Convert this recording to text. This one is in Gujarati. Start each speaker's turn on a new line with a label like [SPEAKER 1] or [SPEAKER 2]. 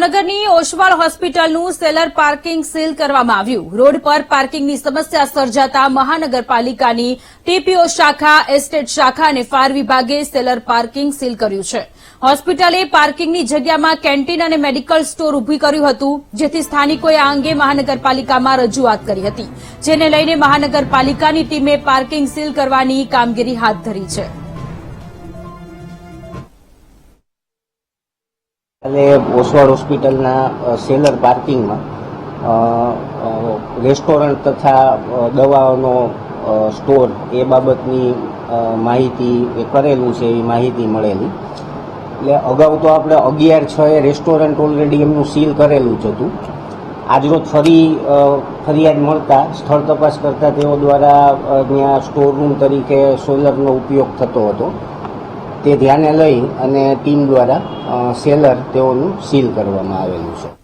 [SPEAKER 1] ભાવનગરની ઓશવાળ હોસ્પિટલનું સેલર પાર્કિંગ સીલ કરવામાં આવ્યું. રોડ પર પાર્કિંગની સમસ્યા સર્જાતા મહાનગરપાલિકાની ટીપીઓ શાખા, એસ્ટેટ શાખા અને ફાયર વિભાગે સેલર પાર્કિંગ સીલ કર્યું છે. હોસ્પિટલે પાર્કિંગની જગ્યામાં કેન્ટીન અને મેડિકલ સ્ટોર ઊભી કર્યું હતું, જેથી સ્થાનિકોએ આ અંગે મહાનગરપાલિકામાં રજૂઆત કરી હતી. જેને લઈને મહાનગરપાલિકાની ટીમે પાર્કિંગ સીલ કરવાની કામગીરી હાથ ધરી છે.
[SPEAKER 2] અને ઓસવાડ હોસ્પિટલના સેલર પાર્કિંગમાં રેસ્ટોરન્ટ તથા દવાઓનો સ્ટોર એ બાબતની માહિતી કરેલું છે એવી માહિતી મળેલી. એટલે અગાઉ તો આપણે અગિયાર છ એ રેસ્ટોરન્ટ ઓલરેડી એમનું સીલ કરેલું જ હતું. આજરોજ ફરી ફરિયાદ મળતા સ્થળ તપાસ કરતા તેઓ દ્વારા ત્યાં સ્ટોર રૂમ તરીકે સોલરનો ઉપયોગ થતો હતો. તે ધ્યાને લઈ અને ટીમ દ્વારા સેલર તેઓનું સીલ કરવામાં આવેલું છે.